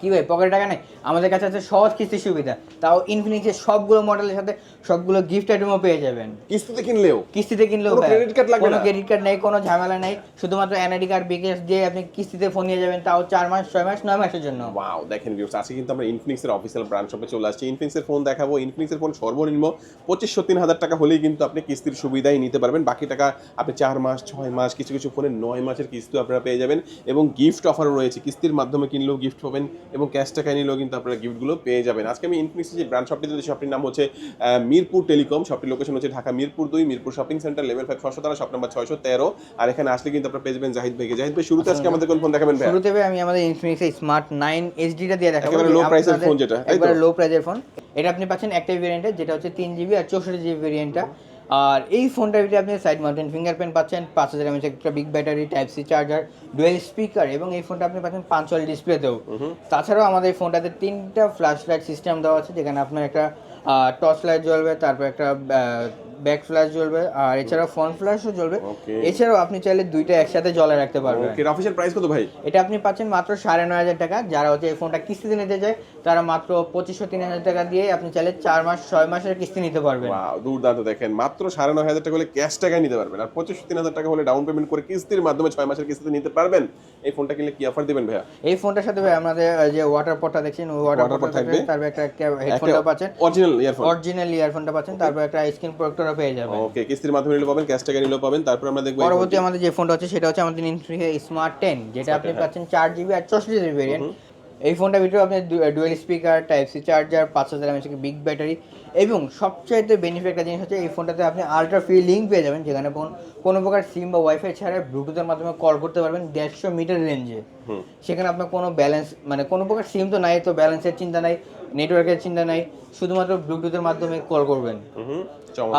কি ভাই পকেটে টাকা নেই? আমাদের কাছে আছে সহজ কিস্তির সুবিধা। তাও ইনফিনিক্সের সবগুলো মডেলের সাথে সবগুলো গিফট আইটেমও পেয়ে যাবেন। কিস্তিতে কিনলেও? কিস্তিতে কিনলেও ক্রেডিট কার্ড লাগবে কোনো না? ক্রেডিট কার্ড নেই কোনো ঝামেলা নেই। শুধুমাত্র এনআইডি কার্ড বিকাশ দিয়ে আপনি কিস্তিতে ফোন নিয়ে যাবেন তাও চার মাস ছয় মাস নয় মাসের জন্য। ওয়াও দেখেন ভিউস আজকে কিন্তু আমরা ইনফিনিক্সের অফিসিয়াল ব্রাঞ্চ শপে চলে আসছি। ইনফিনিক্সের ফোন দেখাবো। ইনফিনিক্সের ফোন সর্বনিম্ন পঁচিশশো তিন হাজার টাকা হলেই কিন্তু আপনি কিস্তির সুবিধাই নিতে পারবেন। বাকি টাকা আপনি চার মাস ছয় মাস কিছু কিছু ফোনে নয় মাসের কিস্তি আপনারা পেয়ে যাবেন। এবং গিফট অফারও রয়েছে। কিস্তির মাধ্যমে কিনলেও গিফট পাবেন। এবং ক্যাশ টাকা নিলেও কিন্তু আপনারা গিফটগুলো পেয়ে যাবেন। আজকে আমি ইনফিনিক্সের যে ব্রাঞ্চ শপটি দিয়েছি শপটির নাম হচ্ছে মিরপুর টেলিকম শপটির লোকেশন হচ্ছে ঢাকা মিরপুর দুই Mirpur shopping centre level five ছশো তারা শপ নাম্বার ছয়শো তেরো। আর এখানে আসলে কিন্তু আপনারা পেয়ে যাবেন জাহিদ ভাইকে। জাহিদ ভাই শুরুতে আজকে আমাদের কোন ফোন দেখাবেন ভাই শুরুতে ভাই আমি আমাদের ইনফিনিক্সের স্মার্ট নাইন এইচডিটা দিয়ে দেখাবো। একেবারে low price ফোন যেটা? একবারে লো প্রাইজের ফোন এটা আপনি পাচ্ছেন একটাই ভেরিয়েন্টে যেটা হচ্ছে তিন জিবি আর চৌষট্টি জিবি ভেরিয়েন্টটা আর এই ফোনটার ভিতরে আপনি সাইড মাউন্টেন ফিঙ্গারপ্রিন্ট পাচ্ছেন পাঁচ হাজার এমএচ একটা big battery type C charger dual speaker এবং এই ফোনটা আপনি পাচ্ছেন পাঁচওয়াল ডিসপ্লেতেও তাছাড়াও আমাদের এই ফোনটাতে তিনটা ফ্ল্যাশ লাইট সিস্টেম দেওয়া আছে যেখানে আপনার একটা টর্চ লাইট জ্বলবে তারপর একটা ব্যাক ফ্ল্যাশ জ্বলবে আর এছাড়াও ফ্রন্ট ফ্ল্যাশও জ্বলবে। এছাড়াও আপনি চাইলে দুইটা একসাথে জ্বলে রাখতে পারবেন। অফিসিয়াল প্রাইস কত ভাই? এটা আপনি পাচ্ছেন মাত্র সাড়ে নয় হাজার টাকা। যারা হচ্ছে এই ফোনটা কিস্তিতে নিতে চায় তারা মাত্র পঁচিশশো তিন হাজার টাকা দিয়ে আপনি চাইলে চার মাস ছয় মাসের কিস্তি নিতে পারবেন। দুর্দান্ত দেখেন। মাত্র সাড়ে নয় হাজার টাকা হলে ক্যাশ টাকায় নিতে পারবেন। আর পঁচিশ তিন হাজার টাকা হলে ডাউন পেমেন্ট করে কিস্তির মাধ্যমে ছয় মাসের কিস্তিতে নিতে পারবেন। এই ফোনটা কিনলে কি অফার দিবেন ভাইয়া? এই ফোনটার সাথে ভাই আমাদের যে ওয়াটার পটটা দেখছেন ওই ওয়াটার পট থাকবে। তারপর একটা হেডফোনটা পাচ্ছেন। অরিজিনাল ইয়ারফোন অরিজিনাল ইয়ারফোনটা পাচ্ছেন। তারপর একটা স্ক্রিন প্রোটেক্টরও পেয়ে যাবেন। ওকে কিস্তির মাধ্যমে নিলেও পাবেন ক্যাশ টাকা নিলেও পাবেন। তারপর আমরা দেখব পরবর্তী আমাদের যে ফোনটা হচ্ছে সেটা হচ্ছে আমাদের ইনফিনিক্স স্মার্ট টেন যেটা আপনি হ্যাঁ। পাচ্ছেন চার জিবি আর চৌষট্টি জিবি ভেরিয়েন্ট এই ফোনটার ভিতরে আপনি dual speaker type C charger পাঁচ হাজার এমএস বিগ ব্যাটারি এবং সবচাইতে বেনিফিট একটা জিনিস হচ্ছে এই ফোনটাতে আপনি আলট্রা ফ্রি লিঙ্ক পেয়ে যাবেন যেখানে কোন কোনো প্রকার সিম বা ওয়াইফাই ছাড়া ব্লুটুথের মাধ্যমে কল করতে পারবেন দেড়শো মিটার রেঞ্জে সেখানে আপনার কোনো ব্যালেন্স মানে কোনো প্রকার সিম তো নাই তো ব্যালেন্সের চিন্তা নাই। নেটওয়ার্কের চিন্তা নাই শুধুমাত্র ব্লুটুথের মাধ্যমে কল করবেন।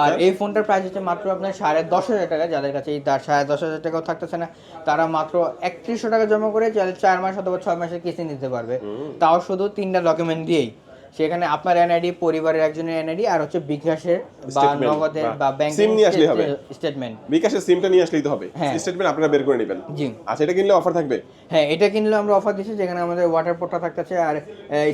আর এই ফোনটার প্রাইস হচ্ছে মাত্র আপনার সাড়ে দশ হাজার টাকা যাদের কাছে এই সাড়ে দশ হাজার টাকাও থাকতেছে না তারা মাত্র একত্রিশশো টাকা জমা করে চার মাস অথবা ছয় মাসের কিস্তি নিতে পারবে। তাও শুধু তিনটা ডকুমেন্ট দিয়েই। সেখানে আপনার এনআইডি পরিবারের একজনের এনআইডি আর হচ্ছে বিকাশের বা নগদের বা বা SIM নিয়ে আসলেই হবে। স্টেটমেন্ট বিকাশের সিমটা নিয়ে আসলেই তো হবে। হ্যাঁ। স্টেটমেন্ট আপনারা বের করে নেবেন। জি। আচ্ছা এটা কিনলে অফার থাকবে? হ্যাঁ এটা কিনলে আমরা অফার দিচ্ছি যেখানে আমাদের ওয়াটার পোর্টটা থাকতেছে আর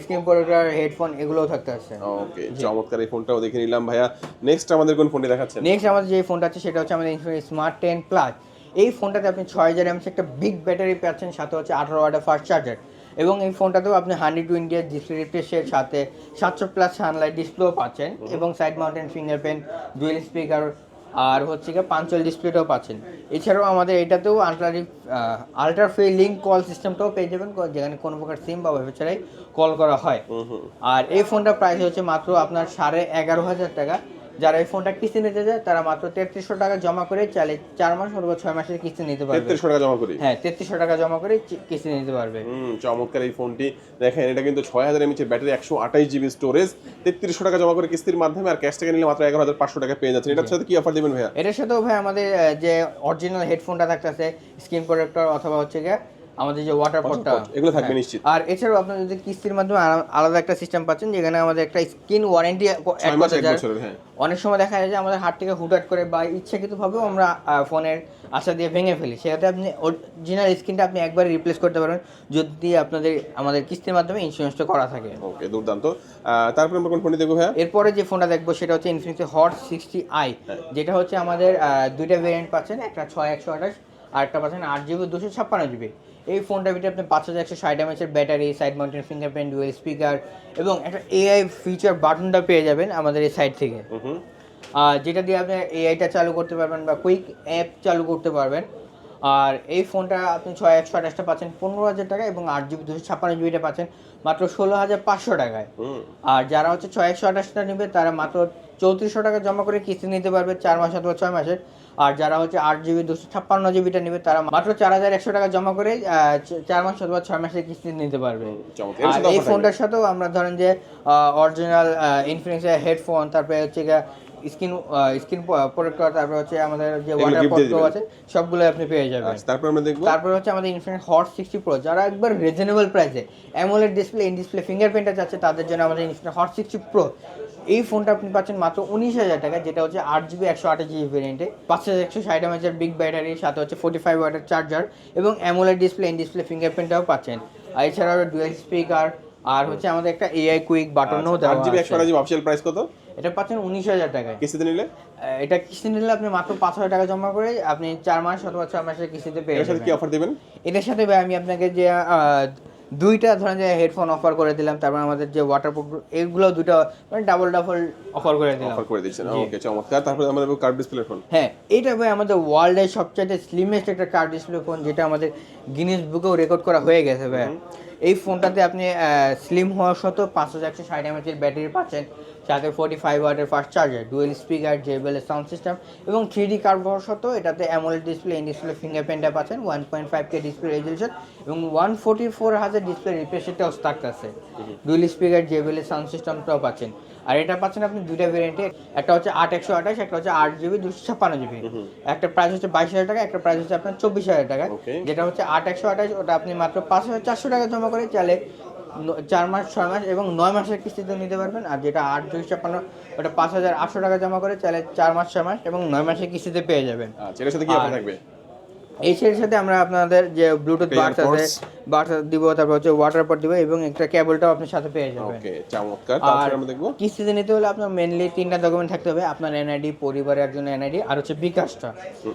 স্ক্রিন প্রোটেক্টর হেডফোন এগুলোও থাকতে আছে। ওকে চমৎকার এই ফোনটাও দেখে নিলাম ভাইয়া। নেক্সট আমাদের কোন ফোনটি দেখাচ্ছেন? নেক্সট আমাদের যে ফোনটা আছে সেটা হচ্ছে আমাদের স্মার্ট টেন প্লাস এই ফোনটাতে আপনি ছয় হাজার এমএস একটা বিগ ব্যাটারি পাচ্ছেন সাথে হচ্ছে আঠারো ওয়াটের ফাস্ট চার্জার এবং এই ফোনটাতেও আপনি হান্ড্রেড টোয়েন্টি এর ডিসপ্লে রিফ্রেশের সাথে সাতশো প্লাস সানলাইট ডিসপ্লেও পাচ্ছেন এবং side mounted fingerprint dual speaker আর হচ্ছে গিয়ে পাঞ্চল ডিসপ্লেটাও পাচ্ছেন। এছাড়াও আমাদের এটাতেও ultra ultra free link call সিস্টেমটাও পেয়ে যাবেন যেখানে কোনো প্রকার সিম বা ওয়েব ছাড়াই কল করা হয়। আর এই ফোনটার প্রাইস হচ্ছে মাত্র আপনার সাড়ে এগারো হাজার টাকা। যারা এই ফোনটা কিস্তি নিতে যায় তারা মাত্র তেত্রিশশো টাকা জমা করে চাইলে চার মাস অথবা ছয় মাসের কিস্তি নিতে পারবে। তেত্রিশশো টাকা জমা করে হ্যাঁ তেত্রিশশো টাকা জমা করে কিস্তি নিতে পারবে। হুম চমৎকার এই ফোনটি। দেখেন এটা কিন্তু ছয় হাজার এমএচের ব্যাটারি একশো আঠাইশ জিবি স্টোরেজ তেত্রিশশো টাকা জমা করে কিস্তির মাধ্যমে আর ক্যাশ টাকা নিলে মাত্র এগারো হাজার পাঁচশো টাকা পেয়ে যাচ্ছেন। এটার সাথে কি অফার দিবেন ভাইয়া? এটার সাথেও ভাই আমাদের যে অরিজিনাল হেডফোনটা থাকতেছে স্ক্রিন প্রোটেক্টর অথবা হচ্ছে গিয়ে আমাদের যে ওয়াটার পটটা এগুলো থাকবে নিশ্চিত। আর এছাড়াও আপনার যদি কিস্তির মাধ্যমে আলাদা একটা সিস্টেম পাচ্ছেন যেখানে আমাদের একটা স্কিন ওয়ারেন্টি হ্যাঁ। অনেক সময় দেখা যায় যে আমাদের হাত থেকে হুটহাট করে বা ইচ্ছাকৃতভাবেও আমরা ফোনের আশা দিয়ে ভেঙে ফেলি। সেটাতে আপনি অরিজিনাল স্ক্রিনটা আপনি একবার রিপ্লেস করতে পারবেন যদি আপনাদের আমাদের কিস্তির মাধ্যমে ইন্স্যুরেন্সটা করা থাকে। ওকে দুর্দান্ত। তারপরে আমরা কোন ফোনটি দেখব ভাইয়া? এরপরে যে ফোনটা দেখব সেটা হচ্ছে ইনফিনিক্স হট সিক্সটি আই যেটা হচ্ছে আমাদের দুইটা ভেরিয়েন্ট পাচ্ছেন একটা ছয় একশো আঠাশ আর একটা পাচ্ছেন আট জিবি দুশো ছাপ্পান্ন জিবি। এই ফোনটার ভিতরে আপনি পাঁচ হাজার একশো ষাট এমএচের battery side mounted fingerprint dual speaker এবং একটা এআই ফিচার বাটনটা পেয়ে যাবেন আমাদের এই সাইড থেকে। আর যেটা দিয়ে আপনি এআইটা চালু করতে পারবেন বা কুইক অ্যাপ চালু করতে পারবেন। আর এই ফোনটা আপনি ছয় একশো আঠাশটা পাচ্ছেন পনেরো হাজার টাকা এবং আট জিবি দুশো ছাপ্পান্ন জিবিটা পাচ্ছেন মাত্র ষোলো হাজার পাঁচশো টাকায়। আর যারা হচ্ছে ছয় একশো আঠাশটা নেবে তারা মাত্র চৌত্রিশশো টাকা জমা করে কিস্তি নিতে পারবে চার মাস অথবা ছয় মাসের। আর যারা হচ্ছে আট জিবি দুশো ছাপ্পান্ন জিবিটা নেবে তারা মাত্র চার হাজার একশো টাকা জমা করে আহ, চার মাস অথবা ছয় মাসের কিস্তি নিতে পারবে। আর এই ফোনটার সাথেও আমরা ধরেন যে অরিজিনাল ইনফিনিক্সের হেডফোন তারপরে হচ্ছে স্ক্রিন স্ক্রিন প্রোটেক্টর তারপরে হচ্ছে আমাদের যে ওয়াটার দিয়ে আছে সবগুলো আপনি পেয়ে যাবেন। আচ্ছা তারপর আমরা দেখব। তারপর হচ্ছে আমাদের ইনফিনিট হট সিক্সটি প্রো যারা একবার রিজনেবল প্রাইসে অ্যামোলেড ডিসপ্লে ইন ডিসপ্লে ফিঙ্গারপ্রিন্টটা যাচ্ছে তাদের জন্য আমাদের ইনফিনিট হট সিক্সটি প্রো এই ফোনটা আপনি পাচ্ছেন মাত্র উনিশ হাজার টাকা যেটা হচ্ছে আট জিবি একশো আঠাশ জিবি ভেরিয়েন্টে পাঁচ হাজার একশো ষাট এমএচের বিগ ব্যাটারি সাথে হচ্ছে ফোর্টি ফাইভ ওয়াটের চার্জার এবং অ্যামোলেড ডিসপ্লে ইন ডিসপ্লে ফিঙ্গারপ্রিন্টটাও পাচ্ছেন। আর এছাড়াও ডুয়েল স্পিকার আর হচ্ছে আমাদের একটা এআই কুইক বাটনও দেওয়া আছে আট জিবি একশো আছে। আট জিবি অফিসিয়াল প্রাইস কত? এটা পাচ্ছেন উনিশ হাজার টাকায়। কিস্তিতে নিলে? এটা কিস্তি নিলে আপনি মাত্র পাঁচ হাজার টাকা জমা করে আপনি চার মাস অথবা ছয় মাসের কিস্তিতে পেয়ে এর সাথে কি অফার দিবেন? এটার সাথে ভাই আমি আপনাকে যে দুইটা ধরেন যে হেডফোন অফার করে দিলাম তারপর আমাদের যে ওয়াটারপ্রুফ এগুলো দুটো মানে ডাবল ডাবল অফার করে দিলাম। অফার করে দিচ্ছেন ওকে চমৎকার। তারপরে আমাদের কার্ড ডিসপ্লে ফোন হ্যাঁ এটা ভাই আমাদের ওয়ার্ল্ডের সবচেয়ে স্লিমেস্ট একটা কার্ড ডিসপ্লে ফোন যেটা আমাদের গিনিস বুকেও রেকর্ড করা হয়ে গেছে ভাই। এই ফোনটাতে আপনি স্লিম হওয়া সত্ত্বেও পাঁচশো একশো ষাট এমএচের ব্যাটারি পাচ্ছেন। সাথে ফোর্টি ফাইভ ওয়াটের fast charger dual speaker JBL sound system এবং থ্রি ডি কার্ড হওয়া সত্ত্বেও এটাতে অ্যামোলেড ডিসপ্লে ইন ডিসপ্লে ফিঙ্গারপ্রিন্টটা পাচ্ছেন one point five K display resolution এবং ওয়ান ফোর্টি ফোর হাজার ডিসপ্লে রিফ্রেশটাও থাকতেছে ডুয়েল স্পিকার জেবেল সাউন্ড সিস্টেমটাও পাচ্ছেন। আর এটা পাচ্ছেন আপনি দুইটা ভেরিয়েন্টে একটা হচ্ছে আট একশো আঠাশ একটা হচ্ছে আট জিবি দুশো ছাপ্পান্ন জিবি। একটা প্রাইস হচ্ছে বাইশ হাজার টাকা একটা প্রাইস হচ্ছে আপনার চব্বিশ হাজার টাকা যেটা হচ্ছে আট একশো আঠাশ ওটা আপনি মাত্র পাঁচ হাজার চারশো টাকা জমা করে চাইলে চার মাস ছয় মাস এবং নয় মাসের কিস্তিতে নিতে পারবেন। আর যেটা আট দুই ছাপ্পান্ন ওটা পাঁচ হাজার আটশো টাকা জমা করে চাইলে চার মাস ছয় মাস এবং নয় মাসের কিস্তিতে পেয়ে যাবেন। আচ্ছা সাথে কি থাকবে? এই সেটের সাথে আমরা আপনাদের যে ব্লুটুথ Pair আছে ports। দিব তারপর হচ্ছে ওয়াটার পট দিব এবং একটা কেবলটাও আপনি সাথে পেয়ে যাবেন। ওকে চমৎকার। তারপরে আমরা দেখব। কিস্তিতে নিতে হলে আপনার মেনলি তিনটা ডকুমেন্ট থাকতে হবে আপনার এনআইডি পরিবারের একজন এনআইডি আর হচ্ছে বিকাশটা।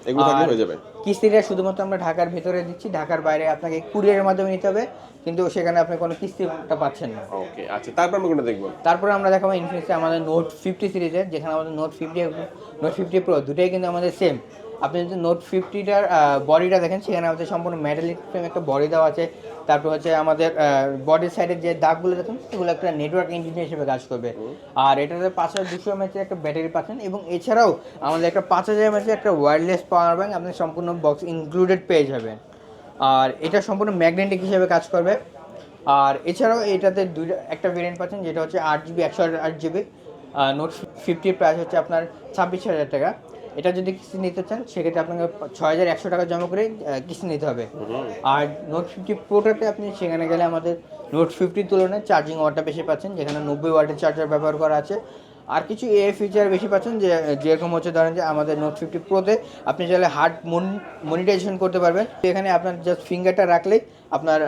এগুলো থাকলে হয়ে যাবে। কিস্তিটা শুধুমাত্র আমরা ঢাকার ভিতরে দিচ্ছি ঢাকার বাইরে আপনাকে কুরিয়ারের মাধ্যমে নিতে হবে কিন্তু সেখানে আপনি কোনো কিস্তিটা পাচ্ছেন না। ওকে আচ্ছা তারপর আমরা কোনটা দেখব? তারপরে আমরা দেখাবো ইনফিনিক্সে আমাদের নোট ফিফটি সিরিজের যেখানে আমাদের Note fifty Note fifty Pro দুটাই কিন্তু আমাদের সেম আপনি যদি নোট ফিফটিটার বডিটা দেখেন, সেখানে হচ্ছে সম্পূর্ণ মেটালিক ফ্রেম একটা বডি দেওয়া আছে। তারপর হচ্ছে আমাদের বডির সাইডের যে দাগগুলো দেখেন, সেগুলো একটা নেটওয়ার্ক ইঞ্জিনিয়ার হিসেবে কাজ করবে। আর এটাতে পাঁচ হাজার দুশো এমএচের একটা ব্যাটারি পাচ্ছেন এবং এছাড়াও আমাদের একটা পাঁচ হাজার এমএচের একটা ওয়্যারলেস পাওয়ার ব্যাংক আপনি সম্পূর্ণ বক্স ইনক্লুডেড পেয়ে যাবেন। আর এটা সম্পূর্ণ ম্যাগনেটিক হিসেবে কাজ করবে। আর এছাড়াও এটাতে দুইটা, একটা ভেরিয়েন্ট পাচ্ছেন, যেটা হচ্ছে আট জিবি একশো আট জিবি নোট ফিফটির প্রাইস হচ্ছে আপনার ছাব্বিশ হাজার টাকা। এটা যদি কিস্তি নিতে চান সেক্ষেত্রে আপনাকে ছয় হাজার একশো টাকা জমা করে কিস্তি নিতে হবে। আর নোট ফিফটি প্রোটাতে আপনি সেখানে গেলে আমাদের নোট ফিফটির তুলনায় চার্জিং ওয়াটটা বেশি পাচ্ছেন যেখানে নব্বই ওয়াটের চার্জার ব্যবহার করা আছে। আর কিছু এ ফিচার বেশি পাচ্ছেন যে যেরকম হচ্ছে ধরেন যে আমাদের নোট ফিফটি প্রোতে আপনি চাইলে হার্ট মনিটাইজেশন করতে পারবেন। এখানে আপনার জাস্ট ফিঙ্গারটা রাখলেই আপনার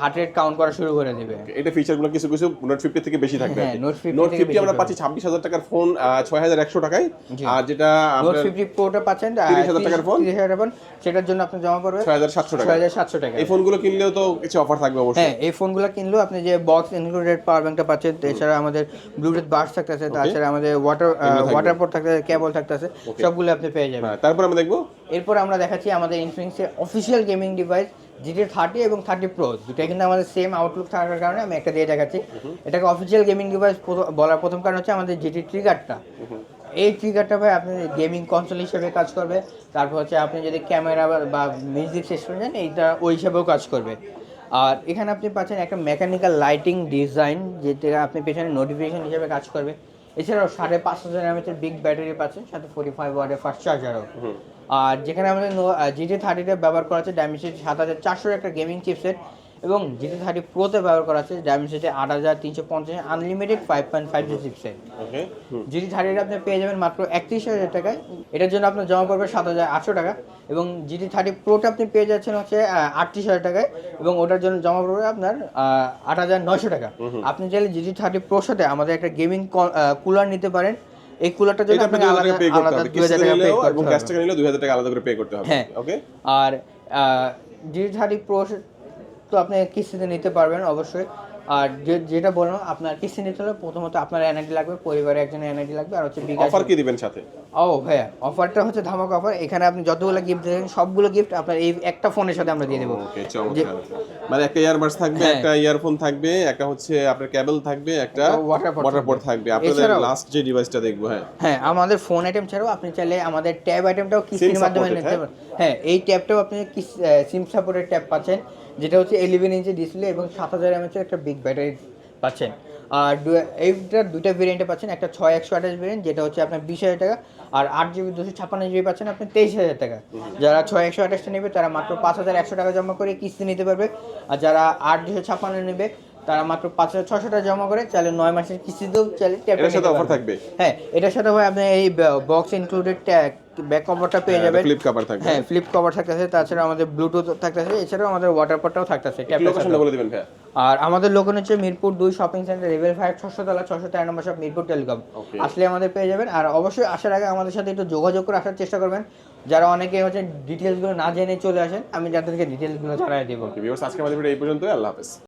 হার্ট রেট কাউন্ট করা শুরু করে দেবে। এটা ফিচারগুলো কিছু কিছু নোট ফিফটি থেকে বেশি থাকবে হ্যাঁ, Note 50 নোট ফিফটি আমরা পাচ্ছি ছাব্বিশ হাজার টাকার ফোন ছয় হাজার একশো টাকায়। আর যেটা নোট ফিফটি প্রোটা পাচ্ছেন 30,000 টাকার ফোন? তিরিশ হাজার ফোন সেটার জন্য আপনি জমা করবেন। ছয় হাজার সাতশো টাকা। ছয় হাজার সাতশো টাকা। এই ফোনগুলো কিনলেও তো কিছু অফার থাকবে অবশ্যই। হ্যাঁ এই ফোনগুলো কিনলেও আপনি যে বক্স ইনক্লুডেড পাওয়ার ব্যাংকটা পাচ্ছেন এছাড়া আমাদের ব্লুটুথ বাস থাকতেছে তাছাড়া আমাদের ওয়াটার ওয়াটার পোর্ট থাকতেছে কেবল থাকতেছে সবগুলো আপনি পেয়ে যাবেন। হ্যাঁ তারপর আমরা দেখব? এরপর আমরা দেখাচ্ছি আমাদের ইনফিনিক্সের official gaming device GT thirty এবং থার্টি প্রো দুটাই কিন্তু আমাদের সেম আউটলুক থাকার কারণে আমি একটা দিয়ে দেখাচ্ছি। এটাকে অফিসিয়াল গেমিং ডিভাইস বলার প্রথম কারণ হচ্ছে আমাদের জিটি ট্রিগারটা এই ট্রিগারটা ভাই আপনি গেমিং কনসোল হিসেবে কাজ করবে। তারপর হচ্ছে আপনি যদি ক্যামেরা বা মিউজিক সিস্টেম যান এইটা ওই হিসাবেও কাজ করবে। আর এখানে আপনি পাচ্ছেন একটা মেকানিক্যাল লাইটিং ডিজাইন যেটা আপনি পেছনে নোটিফিকেশন হিসেবে কাজ করবে। এছাড়াও সাড়ে পাঁচ হাজার এমএচের বিগ ব্যাটারি পাচ্ছেন সাথে ফোর্টি ফাইভ ওয়ার্ডের ফাস্ট চার্জারও আর যেখানে আমাদের জিটি থার্টিতে ব্যবহার করা আছে ড্যামেজ সাত হাজার চারশোর একটা গেমিং চিপসেট এবং জিটি থার্টি প্রোতে ব্যবহার করা আছে ডায়মেন্সিটি আট হাজার তিনশো পঞ্চাশ unlimited five point five G chipset okay. GT থার্টিটা আপনি পেয়ে যাবেন মাত্র একত্রিশ হাজার টাকায়। এটার জন্য আপনার জমা পড়বে সাত হাজার আটশো টাকা এবং জিটি থার্টি প্রোটা আপনি পেয়ে যাচ্ছেন হচ্ছে আটত্রিশ হাজার টাকায় এবং ওটার জন্য জমা পড়বে আপনার আট হাজার নয়শো টাকা। আপনি চাইলে জিটি থার্টি প্রোর সাথে আমাদের একটা গেমিং কুলার নিতে পারেন। এই কুলারটার জন্য আপনাকে আলাদা পে করতে হবে। দুই হাজার টাকা এবং আলাদা করে পে করতে হবে। হ্যাঁ। ওকে আর জিটি থার্টি প্রো তো আপনি কিস্তিতে নিতে পারবেন অবশ্যই। আর যেটা বললাম আপনার কিস্তি নিতে হলে প্রথমত আপনার এনআইডি লাগবে পরিবারের একজনের এনআইডি লাগবে আর হচ্ছে বিকাশ অফার কি দিবেন সাথে? ও ভাইয়া অফারটা হচ্ছে ধামাক অফার এখানে আপনি যতগুলো গিফট দেবেন সবগুলো গিফট আপনার এই একটা ফোনের সাথে আমরা দিয়ে দেবো। মানে একটা ইয়ারবাডস থাকবে হ্যাঁ। একটা ইয়ারফোন থাকবে একটা হচ্ছে আপনার কেবল থাকবে একটা ওয়াটার পোর্ট থাকবে। আপনাদের লাস্ট যে ডিভাইসটা দেখব হ্যাঁ। হ্যাঁ আমাদের ফোন আইটেম ছাড়াও আপনি চাইলে আমাদের ট্যাব আইটেমটাও কিস্তির মাধ্যমে নিতে পারেন হ্যাঁ এই ট্যাবটাও আপনি সিম সাপোর্টের ট্যাব পাচ্ছেন। যেটা হচ্ছে ইলেভেন ইঞ্চি ডিসপ্লে এবং সাত হাজার এমএচের একটা বিগ ব্যাটারি পাচ্ছেন। আর দু- এইটার দুইটা ভেরিয়েন্টে পাচ্ছেন একটা ছয় একশো আঠাশ ভেরিয়েন্ট যেটা হচ্ছে আপনার বিশ হাজার টাকা আর আট জিবি দুশো ছাপ্পান্ন জিবি পাচ্ছেন আপনি তেইশ হাজার টাকা। যারা ছয় একশো আঠাশটা নেবে তারা মাত্র পাঁচ হাজার একশো টাকা জমা করে কিস্তি নিতে পারবে। আর যারা আট দুশো ছাপ্পান্ন নেবে তারা মাত্র পাঁচ হাজার ছশো টাকা জমা করে চাইলে নয় মাসের কিস্তিতেও চাইলে সাথে অফার থাকবে? হ্যাঁ এটার সাথে হয় আপনি এই বক্স ইনক্লুডেড ব্যাক কভারটা পেয়ে যাবেন। ফ্লিপ কভার থাকবে। হ্যাঁ ফ্লিপ কভার থাকতেছে তাছাড়া আমাদের ব্লুটুথ থাকতেছে এছাড়াও আমাদের ওয়াটার পটটাও থাকতেছে লোকেশনটা বলে দিবেন আর আমাদের লোকেশন হচ্ছে মিরপুর দুই শপিং সেন্টার লেভেল ফাইভ ছশো তলা ছশো তেরো নম্বর সব মিরপুর টেলিকম আসলে আমাদের পেয়ে যাবেন আর অবশ্যই আসার আগে আমাদের সাথে একটু যোগাযোগ করে আসার চেষ্টা করবেন। যারা অনেকে হচ্ছে ডিটেলসগুলো না জেনে চলে আসেন আমি যাদেরকে ডিটেলসগুলো জানাই দেবো। ভিউয়ার্স আজকে আমাদের ভিডিও এই পর্যন্তই আল্লাহ হাফেজ।